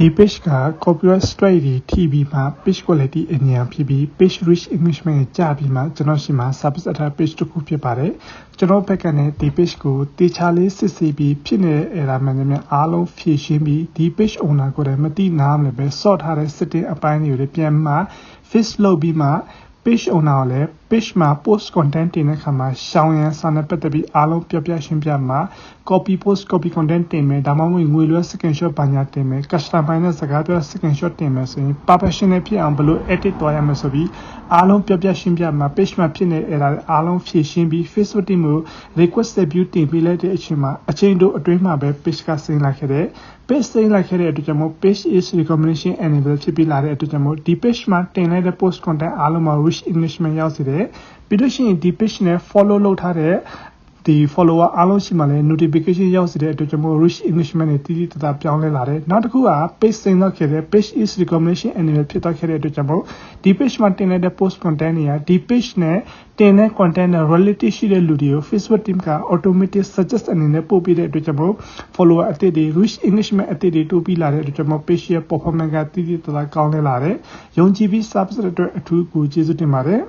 ဒီ page က copyright strike တွေထိပြီးမှ page quality အញ្ញံဖြစ်ပြီး page reach engagement ကျပြီးမှကျွန်တော်ရှိမှာ service attack page တစ်ခုဖြစ်ပါတယ်ကျွန်တော်ဘက်ကလည်းဒီ page ကိုတေချာလေးစစ်ဆေးပြီးဖြစ်နေတဲ့ error မှန်သမျှအားလုံးဖြည့်ရှင်းပြီးဒီ page owner ကိုလည်းမတိနားမလဲပဲ sort ထားတဲ့ setting အပိုင်းတွေကိုပြန်မှ fix လုပ်ပြီးမှ page owner ကိုလည်း page မှာ post content တင်တဲ့အခါမှာရှောင်းရန်စာနဲ့ပတ်သက်ပြီးအားလုံးပြပြရှင်းပြမှာ copy post copy content တင်မယ်ဒါမှမဟုတ်ငွေလွှဲ screenshot ဘာညာတင်မယ် customer နဲ့စကားပြော screenshot တင်မယ်ဆိုရင် professional ဖြစ်အောင်ဘယ်လို edit သွားရမလဲဆိုပြီးအားလုံးပြပြရှင်းပြမှာ page မှာဖြစ်နေ error အားလုံးဖြည့်ရှင်းပြီး Facebook team ကို request view တင်ပေးလိုက်တဲ့အချိန်မှာအချိန်တို့အတွင်းမှာပဲ page ကဆင်းလာခဲ့တဲ့ page ဆင်းလာခဲ့တဲ့အတွက်ကြောင့်မို့ page is recommendation enable ဖြစ်ပြီးလာတဲ့အတွက်ကြောင့်မို့ဒီ page မှာတင်လိုက်တဲ့ post content အားလုံးမှာ rich engagement ရောက်စေတယ်ပြီးလို့ရှိရင်ဒီ page နဲ့ follow လုပ်ထားတဲ့ ဒီ follower အားလုံးရှိမှလည်း notification ရောက်စေတဲ့အတွက်ကြောင့်မို့ reach engagement တွေတည်တည်တသာပြောင်းလဲလာတယ်နောက်တစ်ခုက page စိန်တော့ခဲ့တဲ့ page is recommendation enable ဖြစ်သွားခဲ့တဲ့အတွက်ကြောင့်မို့ဒီ page မှာတင်လိုက်တဲ့ post content တွေကဒီ page နဲ့တင်တဲ့ content နဲ့ relative ရှိတဲ့လူတွေကို Facebook team က automatic suggest အနေနဲ့ပို့ပေးတဲ့အတွက်ကြောင့်မို့ follower အသစ်တွေ reach engagement အသစ်တွေတိုးပြီးလာတဲ့အတွက်ကြောင့်မို့ page ရဲ့ performance ကတည်တည်တသာကောင်းလဲလာတယ်ယုံကြည်ပြီး service အတွက်အထူးကိုကျေးဇူးတင်ပါတယ်